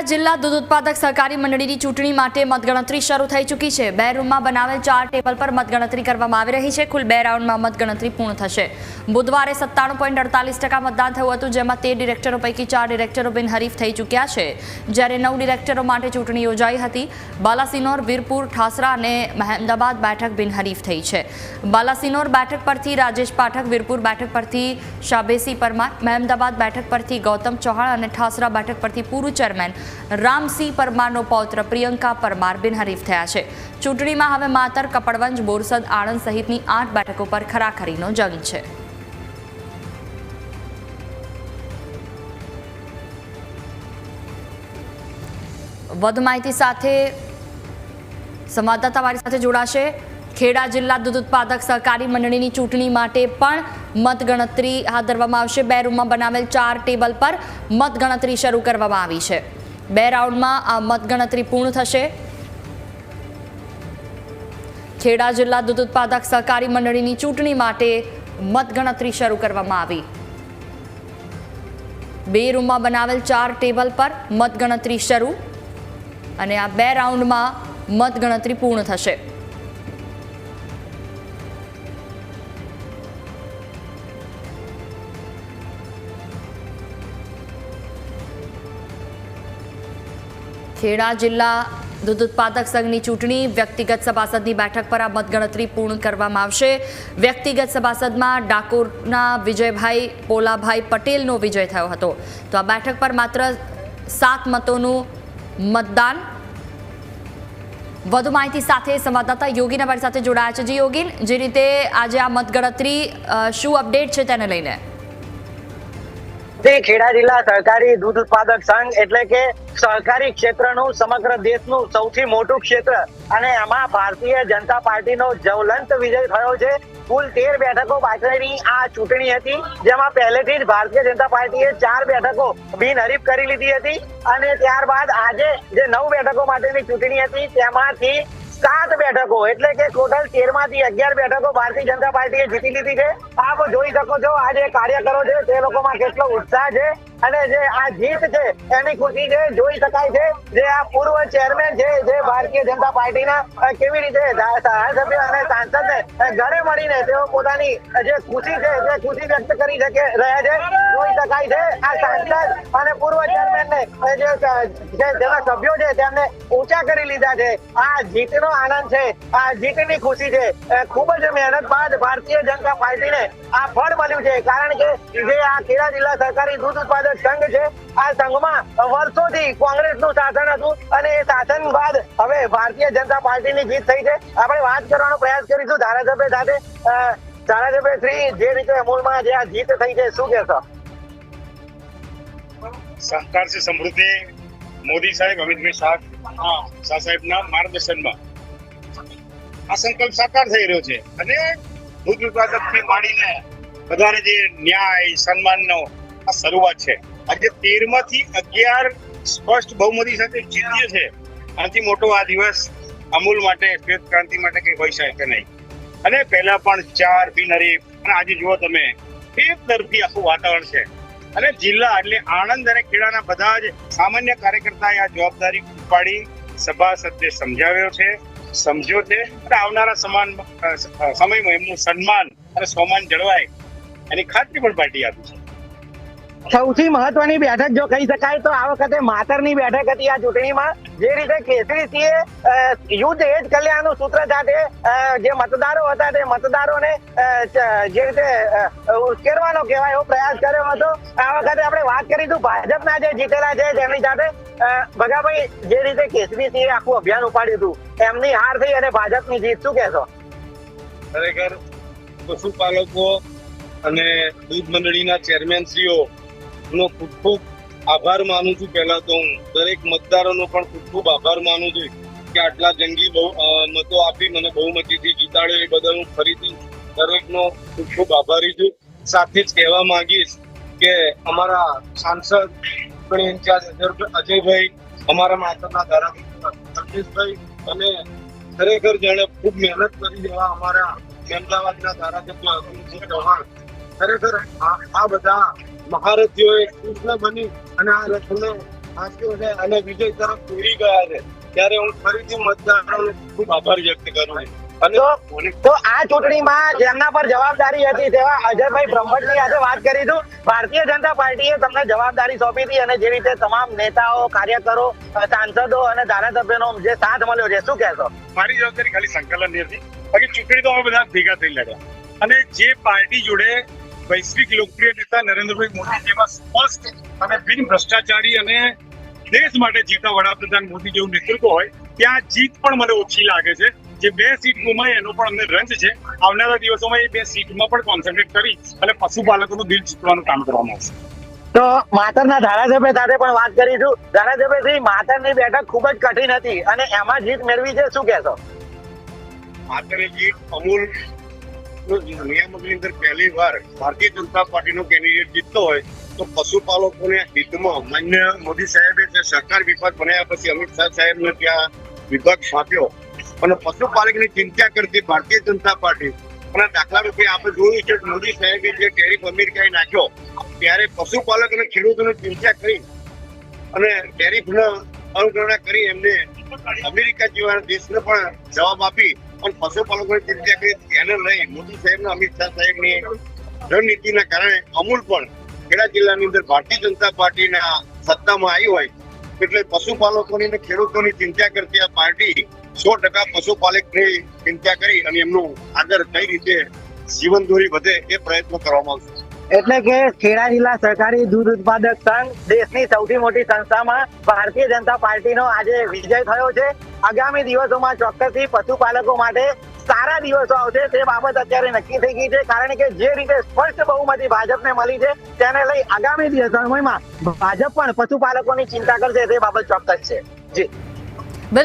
ખેડા જિલ્લા દૂધ ઉત્પાદક સહકારી મંડળીની ચૂંટણી માટે મતગણતરી શરૂ થઈ ચૂકી છે. બે રૂમમાં બનાવેલ ચાર ટેબલ પર મતગણતરી કરવામાં આવી રહી છે. કુલ બે રાઉન્ડમાં મતગણતરી પૂર્ણ થશે. બુધવારે સત્તાણું પોઈન્ટ અડતાલીસ ટકા મતદાન થયું હતું, જેમાં તેર ડિરેક્ટરો પૈકી ચાર ડિરેક્ટરો બિનહરીફ થઈ ચૂક્યા છે. જ્યારે નવ ડિરેક્ટરો માટે ચૂંટણી યોજાઈ હતી. બાલાસિનોર, વીરપુર, ઠાસરા અને મહેમદાબાદ બેઠક બિનહરીફ થઈ છે. બાલાસિનોર બેઠક પરથી રાજેશ પાઠક, વીરપુર બેઠક પરથી શાબેસી પરમાર, મહેમદાબાદ બેઠક પરથી ગૌતમ ચૌહાણ અને ઠાસરા બેઠક પરથી પૂર્વ ચેરમેન રામસિંહ પરમારનો પૌત્ર પ્રિયંકા પરમાર બિનહરીફ થયા છે. ચૂંટણીમાં હવે માતર, કપડવંજ, બોરસદ, આણંદ સહિતની આઠ બેઠકો પર ખરાખરીનો જંગ છે. વધુ માહિતી સાથે સંવાદદાતા મારી સાથે જોડાશે. ખેડા જિલ્લા દૂધ ઉત્પાદક સહકારી મંડળીની ચૂંટણી માટે પણ મતગણતરી હાથ ધરવામાં આવશે. બે રૂમમાં બનાવેલ ચાર ટેબલ પર મતગણતરી શરૂ કરવામાં આવી છે. બે રાઉન્ડમાં આ મતગણતરી પૂર્ણ થશે. ખેડા જિલ્લા દૂધ ઉત્પાદક સહકારી મંડળીની ચૂંટણી માટે મતગણતરી શરૂ કરવામાં આવી. બે રૂમમાં બનાવેલ ચાર ટેબલ પર મતગણતરી શરૂ અને આ બે રાઉન્ડમાં મતગણતરી પૂર્ણ થશે. ખેડા જિલ્લા દૂધ ઉત્પાદક સંઘની ચૂંટણી વ્યક્તિગત સભાસદની બેઠક પર આ મતગણતરી પૂર્ણ કરવામાં આવશે. વ્યક્તિગત સભાસદમાં ડાકોરના વિજયભાઈ, પોલાભાઈ પટેલનો વિજય થયો હતો. તો આ બેઠક પર માત્ર સાત મતોનું મતદાન. વધુ માહિતી સાથે સંવાદદાતા યોગીન અમારી સાથે જોડાયા છે. જી યોગીન, જે રીતે આજે આ મતગણતરી શું અપડેટ છે તેને લઈને? તે ખેડા જિલ્લા સહકારી દૂધ ઉત્પાદક સંઘ એટલે કે સહકારી ક્ષેત્રનું સમગ્ર દેશનું સૌથી મોટું ક્ષેત્ર અને એમાં ભારતીય જનતા પાર્ટીનો જ્વલંત વિજય થયો છે. કુલ તેર બેઠકો પાછળની આ ચૂંટણી હતી, જેમાં પહેલેથી જ ભારતીય જનતા પાર્ટીએ ચાર બેઠકો બિનહરીફ કરી લીધી હતી અને ત્યારબાદ આજે જે નવ બેઠકો માટેની ચૂંટણી હતી, તેમાંથી સાત બેઠકો, એટલે કે ટોટલ તેરમાંથી અગિયાર બેઠકો ભારતીય જનતા પાર્ટીએ જીતી લીધી છે. આપ જોઈ શકો છો, આજે કાર્યકરો છે, તે લોકોમાં કેટલો ઉત્સાહ છે. અને જે આ જીત છે, એની ખુશી છે જોઈ શકાય છે, જે આ પૂર્વ ચેરમેન છે, જે ભારતીય જનતા પાર્ટીના કેવી રીતે ધારાસભ્ય અને સાંસદને ઘરે મળીને તેઓ પોતાની જે ખુશી છે તે ખુશી વ્યક્ત કરી શકે, રહ્યા છે, જોઈ શકાય છે, આ સાંસદ અને પૂર્વ ચેરમેનને જે જેના સભ્યો છે, તેમને ઊંચા કરી લીધા છે. આ જીતનો આનંદ છે, આ જીતની ખુશી છે ખૂબ જ મહેનત બાદ ભારતીય જનતા પાર્ટીને આ ફળ મળ્યું છે, કારણ કે જે આ ખેડા જિલ્લા સરકારી દૂધ ઉત્પાદક સંઘ છે. આ સંઘમાં વર્ષોથી કોંગ્રેસનું શાસન હતું અને એ શાસન બાદ હવે ભારતીય જનતા પાર્ટીની જીત થઈ છે. આપણે વાત કરવાનો પ્રયાસ કરીશું ધારાસભ્ય સાથે. ધારાસભ્ય શ્રી, જે રીતે અમૂલમાં જે આ જીત થઈ છે, શું કહેશો? સહકાર છે સમૃદ્ધિ. મોદી સાહેબ અમિતભાઈ શાહ શાહ સાહેબના માર્ગદર્શનમાં. આ સંકલ્પ સાકાર થઈ રહ્યો છે. અને દૂધ ઉત્પાદકથી માંડીને બધાને જે ન્યાય, સન્માનનો આ શરૂઆત છે. આજે તેરમાંથી અગિયાર સ્પષ્ટ બહુમતી સાથે જીત્યો છે. આથી મોટો આ દિવસ અમૂલ માટે, શ્વેત ક્રાંતિ માટે કઈ હોઈ શકે નહીં. અને પહેલા પણ ચાર બિનહરીફ અને આજે જુઓ તમે, એક તરફી આખું વાતાવરણ છે. અને જિલ્લા એટલે આણંદ અને ખેડાના બધા જ સામાન્ય કાર્યકર્તાએ આ જવાબદારી ઉપાડી સભાસદને સમજાવ્યો છે, સમજ્યો છે, અને આવનારા સમાન સમયમાં એમનું સન્માન અને સમાન જળવાય. એની ખાતરી પણ પાર્ટી આપી છે. સૌથી મહત્વની બેઠક જો કહી શકાય તો આ વખતે માતરની બેઠક હતી આ ચૂંટણીમાં. જે રીતે કેસરી સિંહે યુદ્ધ એ કલ્યાણનું સૂત્ર સાથે જે મતદારો હતા તે મતદારોને જે રીતે ઉશ્કેરવાનો કહેવાય એવો પ્રયાસ કર્યો હતો. આ વખતે આપણે વાત કરીશું ભાજપના જે જીતેલા છે તેમની સાથે ભગાભાઈ, જે રીતે કેસરીસિંહે આખું અભિયાન ઉપાડ્યું હતું, એમની હાર થઈ અને ભાજપની જીત શું કહેશો? ખરેખર પશુપાલકો અને દૂધ મંડળીના ચેરમેનશ્રીઓ નો ખૂબ ખૂબ આભાર માનું છું. પહેલા તો હું દરેક મતદારોનો પણ ખૂબ ખૂબ આભાર માનું છું કે આટલા જંગી બહુ મતો આપી મને બહુમતીથી જીતાડ્યો એ બદલ હું ફરીથી દરેકનો ખૂબ ખૂબ આભારી છું. સાથે જ કહેવા માંગીશ કે અમારા સાંસદ પણ અજય- અજયભાઈ, અમારા માતાના ધારાસભ્ય અલ્પેશભાઈ અને ખરેખર જેણે ખૂબ મહેનત કરી એવા અમારા અમદાવાદના ધારાસભ્ય અતુલસિંહ ચૌહાણ. ખરેખર આ બધા મહારથીઓએ કૃષ્ણ બની અને આ રથને હાંસ્યો છે અને વિજય તરફ દોરી ગયા છે. ત્યારે હું ફરીથી મતદારોને ખૂબ આભાર વ્યક્ત કરું છું. તો આ ચૂંટણીમાં જેમના પર જવાબદારી હતી તેવા અજયભાઈ બ્રહ્મટની આજે વાત કરીશું. ભારતીય જનતા પાર્ટીએ તમને જવાબદારી સોંપી હતી અને જે રીતે તમામ નેતાઓ કાર્યકરો સાંસદો અને ધારાસભ્યનો જે સાથ મળ્યો છે શું કહેશો? મારી જવાબદારી ખાલી સંકલન હતી. બાકી ચૂંટણી તો અમે બધા ભેગા થઈ લડ્યા. અને જે પાર્ટી જોડે વૈશ્વિક લોકપ્રિય નેતા નરેન્દ્રભાઈ મોદી જેવા સ્પષ્ટ અને બિન ભ્રષ્ટાચારી અને દેશ માટે જીતા વડાપ્રધાન મોદી જેવું નેતૃત્વ હોય ત્યાં જીત પણ મને ઓછી લાગે છે. જે બે સીટ ગુમાય એનો પણ અમને રંજ છે. આવનારા દિવસોમાં એ બે સીટમાં પણ કોન્સન્ટ્રેટ કરી અને પશુપાલકોનું દિલ જીતવાનું કામ કરવામાં આવશે. તો માતરના ધારાસભ્ય સાથે પણ વાત કરીશું. ધારાસભ્યશ્રી માતરની બેઠક ખૂબ જ કઠિન હતી અને એમાં જીત મેળવી છે. શું કહેશો? માત્ર જીત અમૂલ નિયામકની અંદર પહેલી વાર ભારતીય જનતા પાર્ટીનો કેન્ડિડેટ જીતતો હોય તો પશુપાલકોને હિતમાં માન્ય મોદી સાહેબે જે સહકાર વિભાગ બનાવ્યા પછી અમિત શાહ સાહેબને ત્યાં વિભાગ સોંપ્યો. અને પશુપાલકની ચિંતા કરતી ભારતીય જનતા પાર્ટી. અને દાખલા રૂપે આપણે જોયું છે મોદી સાહેબે જે ટેરિફ અમેરિકાએ નાખ્યો, ત્યારે પશુપાલક અને ખેડૂતોની ચિંતા કરી અને ટેરિફના અવગણના કરી એમને અમેરિકા જેવા દેશને પણ જવાબ આપી. અને પશુપાલકોની ચિંતા કરી એને લઈ મોદી સાહેબ અમિત શાહ સાહેબની રણનીતિના કારણે અમૂલ પણ ખેડા જિલ્લાની અંદર ભારતીય જનતા પાર્ટીના સત્તામાં આવી હોય, એટલે પશુપાલકોની અને ખેડૂતોની ચિંતા કરતી આ પાર્ટી સો ટકા પશુપાલકની ચિંતા કરી અને એમનું આગળ કઈ રીતે જીવન દોરી વધે એ પ્રયત્ન કરવામાં આવશે. એટલે કે ખેડા જિલ્લા સહકારી દૂધ ઉત્પાદક સંઘ દેશની સૌથી મોટી સંસ્થામાં ભારતીય જનતા પાર્ટીનો આજે વિજય થયો છે. આગામી દિવસોમાં ચોક્કસથી પશુપાલકો માટે સારા દિવસો આવશે તે બાબત અત્યારે નક્કી થઈ ગઈ છે. કારણ કે જે રીતે સ્પષ્ટ બહુમતી ભાજપને મળી છે, તેને લઈ આગામી દિવસોમાં ભાજપ પણ પશુપાલકોની ચિંતા કરશે તે બાબત ચોક્કસ છે. જી.